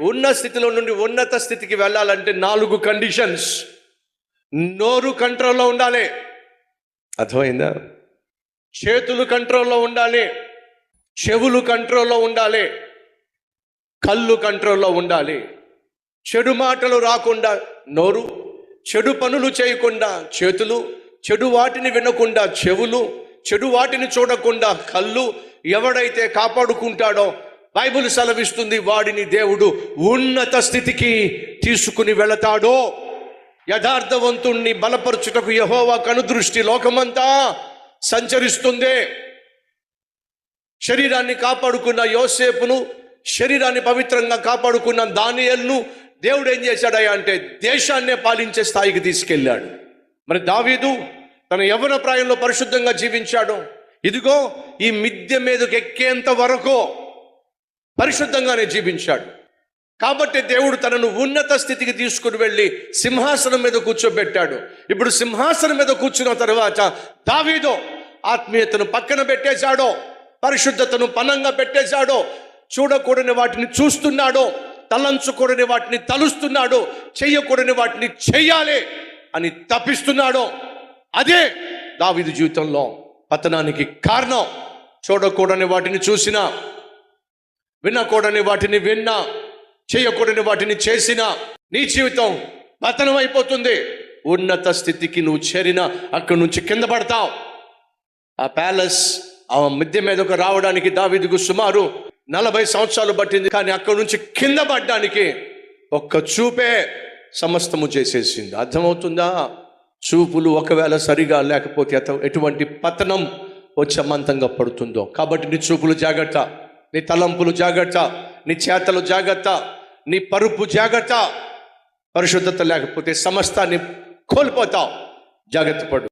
ఉన్న స్థితిలో నుండి ఉన్నత స్థితికి వెళ్ళాలంటే నాలుగు కండిషన్స్ నోరు కంట్రోల్లో ఉండాలి. అర్థమైందా? చేతులు కంట్రోల్లో ఉండాలి. చెవులు కంట్రోల్లో ఉండాలి. కళ్ళు కంట్రోల్లో ఉండాలి. చెడు మాటలు రాకుండా నోరు చెడు పనులు చేయకుండా చేతులు చెడు వాటిని వినకుండా చెవులు చెడు వాటిని చూడకుండా కళ్ళు ఎవడైతే కాపాడుకుంటాడో బైబుల్ సెలవిస్తుంది వాడిని దేవుడు ఉన్నత స్థితికి తీసుకుని వెళతాడో. యథార్థవంతుణ్ణి బలపరచుటకు యహోవా కనుదృష్టి లోకమంతా సంచరిస్తుంది. శరీరాన్ని కాపాడుకున్న యోసేపును శరీరాన్ని పవిత్రంగా కాపాడుకున్న దానియల్ను దేవుడు ఏం చేశాడయ్యా అంటే దేశాన్నే పాలించే స్థాయికి తీసుకెళ్ళాడు. మరి దావీదు తన యవ్వన ప్రాయంలో పరిశుద్ధంగా జీవించాడు. ఇదిగో ఈ మిద్దె మీదకి ఎక్కేంత వరకు పరిశుద్ధంగానే జీవించాడు. కాబట్టి దేవుడు తనను ఉన్నత స్థితికి తీసుకుని వెళ్ళి సింహాసనం మీద కూర్చోబెట్టాడు. ఇప్పుడు సింహాసనం మీద కూర్చున్న తర్వాత దావీదో ఆత్మీయతను పక్కన పెట్టేశాడో. పరిశుద్ధతను పనంగా పెట్టేశాడో. చూడకూడని వాటిని చూస్తున్నాడో. తలంచకూడని వాటిని తలుస్తున్నాడో. చెయ్యకూడని వాటిని చెయ్యాలి అని తప్పిస్తున్నాడో అదే దావీదు జీవితంలో పతనానికి కారణం. చూడకూడని వాటిని చూసినా వినకూడని వాటిని విన్నా చేయకూడని వాటిని చేసినా నీ జీవితం పతనం అయిపోతుంది ఉన్నత స్థితికి నువ్వు చేరిన అక్కడి నుంచి కింద పడతావు. ఆ ప్యాలెస్ ఆ మిద్దె మీదకు రావడానికి దావీదుకు సుమారు నలభై సంవత్సరాలు పట్టింది. కానీ అక్కడి నుంచి కింద పడ్డానికి ఒక్క చూపే సమస్తము చేసేసింది. అర్థమవుతుందా? చూపులు ఒకవేళ సరిగా లేకపోతే ఎటువంటి పతనం వచ్చమంతంగా పడుతుందో. కాబట్టి నీ చూపులు జాగ్రత్త. నీ తలంపులు జాగ్రత్త నీ చేతలు జాగ్రత్త నీ పరుపు జాగ్రత్త. పరిశుద్ధత లేకపోతే సమస్తాన్ని కోల్పోతావు. జాగ్రత్త పడు.